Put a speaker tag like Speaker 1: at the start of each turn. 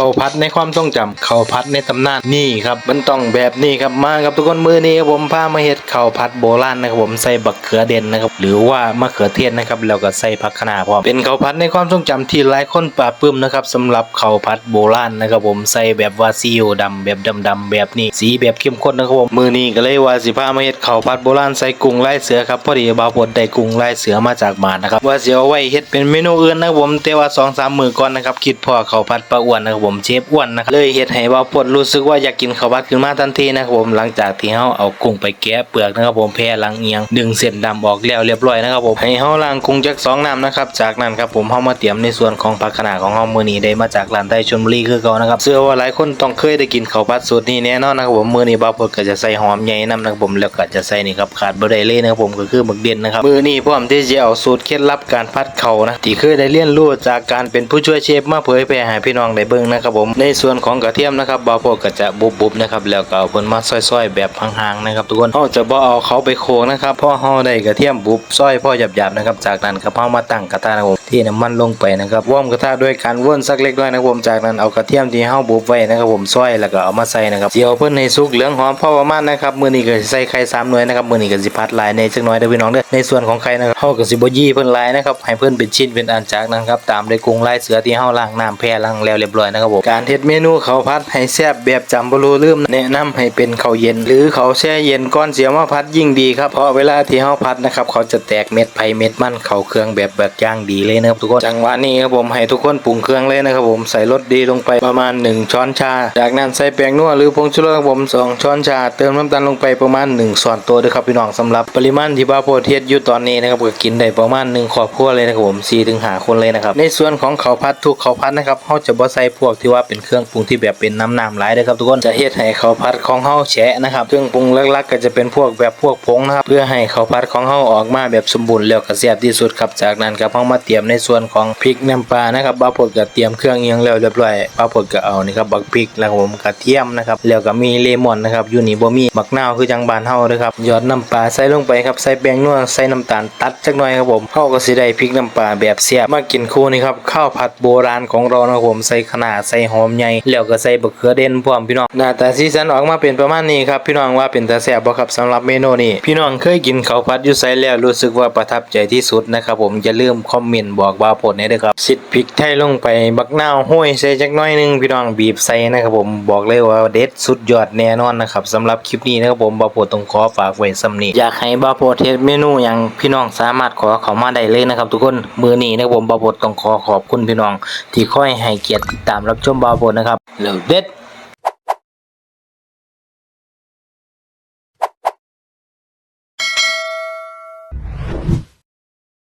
Speaker 1: ข้าวผัดในความทรงจำข้าวผัดในตำนานนี่ครับมันต้องแบบนี้ครับมาครับทุกคนมือนี้ครับผมพามาเฮ็ดข้าวผัดโบราณนะครับผมใส่บักเขือเด่นนะครับหรือว่ามะเขือเทศนะครับแล้วก็ใส่ผักคะน้าพร้อมเป็นข้าวผัดในความทรงจำที่หลายคนปลาบปื้มนะครับสำหรับข้าวผัดโบราณนะครับผมใส่แบบว่าซีอิ๊วดำแบบดำๆแบบนี้สีแบบเข้มข้นนะครับผมมือนี้ก็เลยว่าสิพามาเฮ็ดข้าวผัดโบราณใส่กุ้งลายเสือครับพอดีบาวพดได้กุ้งลายเสือมาจากบ้านนะครับว่าสิเอาไว้เฮ็ดเป็นเมนูอื่นนะครับผมแต่ว่า2-3มื้อก่อนนะครับคิดพอข้าวผัดปลาอ้วนนะครับผมมเชฟอ้วนนะครับเลยเฮ็ดให้บาพดรู้สึกว่าอยากกินข้าวผัดขึ้นมาทันทีนะครับผมหลังจากที่เฮาเอากุ้งไปแกะเปลือกนะครับผมแผ่หลังเอียงดึงเส้นดำออกแล้วเรียบร้อยนะครับผมให้เฮาล้างกุ้งจักสองน้ำนะครับจากนั้นครับผมเฮามาเตรียมในส่วนของผักคะน้าของเฮามื้อนี้ได้มาจากร้านไทชลบุรีคือเก่านะครับเชื่อว่าหลายคนต้องเคยได้กินข้าวผัดสูตรนี้แน่นอนนะครับผมมื้อนี้บาวพดก็จะใส่หอมใหญ่นํนะครับผมแล้วก็จะใส่นี่ครับขาดบ่ได้เลยนะครับผมก็คือหมึกเด่นนะครับมื้อนี้พร้อมที่จะเอาสูตรเคล็ดลับการผัดเขานะที่เคยได้เรียนรู้จากการเป็นผู้ช่วยเชฟมาเผยแพร่ให้พี่น้องได้เบิ่งนะครับผมในส่วนของกระเทียมนะครับบาวพดก็จะบุบๆนะครับแล้วก็เอาเพิ่นมาซอยๆ แบบห่างๆนะครับทุกคนเฮาจะบ่เอาเขาไปโคงนะครับพ่อเฮาได้กระเทียมบุบซอยพอหยาบๆนะครับจากนั้นครับเฮามาตั้งกระทะนะครับผม ที่น้ำมันลงไปนะครับวอมกระทะด้วยการว่นสักเล็กน้อยนะครับผมจากนั้นเอากระเทียมที่เฮาบุบไว้นะครับผมซอยแล้วก็เอามาใส่นะครับเจียวเพิ่อนให้สุกเหลืองหอมพอประมาณนะครับมื้อนี้ก็ใส่ไข่สามหน่วยนะครับมื้อนี้ก็สิผัดลายในจักหน่อยเด้อพี่น้องเด้อในส่วนของไข่นะครับเฮาก็สิบ่ยี่เพิ่นลายนะครับให้เพิ่นเป็นชิ้นเป็นอันจากนั้นครับตามด้วยกุ้งลายเสือที่เฮาล้างน้ำแผ่ล้างแล้วเรียบร้อยนะครับผมการเฮ็ดเมนูข้าวผัดให้แซ่บแบบจำบ่รู้ลืมแนะนำให้เป็นข้าวเย็น หรือข้าวแช่เย็นก่อนเสียมาผัดยิ่งดีครับเพราะเวลาที่เฮาผัดนะครับเขาจะแตกเม็ดไผ่เม็ดมันเข้าเครื่องแบบแบบย่างดีเลยนะครับทุกคนจังหวะนี้ครับผมให้ทุกคนปรุงเครื่องเลยนะครับผมใส่รสดีลงไปประมาณ 1 ช้อนชา จากนั้นใส่แป้งนัวหรือผงชูรสครับผม2ช้อนชา เติมน้ำตาลลงไปประมาณ 1 ส่วนตัวด้วยครับพี่น้องสำหรับปริมาณที่บาโพเทียดอยู่ตอนนี้นะครับก็กินได้ประมาณ1ครอบครัวเลยนะครับผม4ถึง5คนเลยนะครับในส่วนของข้าวผัดทุกข้าวผัดนะครับเฮาจะบ่ใส่พวกที่ว่าเป็นเครื่องปรุงที่แบบเป็นน้ำน้ำหลายด้ครับทุกคนจะเฮ็ดให้ข้าวผัดของเฮาแฉะนะครับเครื่องปรุงหลักๆ ก็จะเป็นพวกแบบพวกผงนะครับเพื่อให้ข้าวผัดของเฮาออกมาแบบสมบูรณ์แล้วก็แซ่บที่สุดครับจากนั้นครับเฮามาเตรียมในส่วนของพริกน้ำปลานะครับบาโพดก็เตรียมเครื่องเอียงแล้วเรียบร้อยบาโพดก็เอานี่ครับบักพริกแล้วผมกระเทียมนะครับแล้วก็มีเลมอนนะครับอยู่นี่บ่มีบักนาวคือจังบานเฮาเด้อครับยอดน้ำปลาใส่ลงไปครับใส่แป้งนัวใส่น้ำตาลตัดจักหน่อยครับผมเฮาก็สิได้พริกน้ำปลาแบบแซ่บมากินคู่นี่ครับข้าวผัดโบราณของเรานะครับผมใส่ขนาดใส่หอมใหญ่แล้วก็ใส่บักเขือเด่นพร้อมพี่น้องหน้าตาสีสันออกมาเป็นประมาณนี้ครับพี่น้องว่าเป็นตาแซ่บบ่ครับสำหรับเมนูนี้พี่น้องเคยกินข้าวผัดอยู่ไสแล้วรู้สึกว่าประทับใจที่สุดนะครับผมอย่าลืมคอมเมนต์บอกว่าผลให้ด้วยครับสิพริกไทยลงไปบักนาวห้วยใส่จักน้อยหนึงพี่น้องบีบใส่นะครับผมบอกเลยว่าเด็ดสุดยอดแน่นอนนะครับสำหรับคลิปนี้นะครับผมบ่าวโพดต้องขอฝากไว้สำนี้อยากให้บ่าวโพดเฮ็ดเมนูหยังพี่น้องสามารถขอเข้ามาได้เลยนะครับ ทุกคนมือนี้นะครับผมบ่าวโพดต้องขอขอบคุณพี่น้อง ที่คอยให้เกียรติติดตามรับชมบ่าวโพดนะครับแล้วเด็ด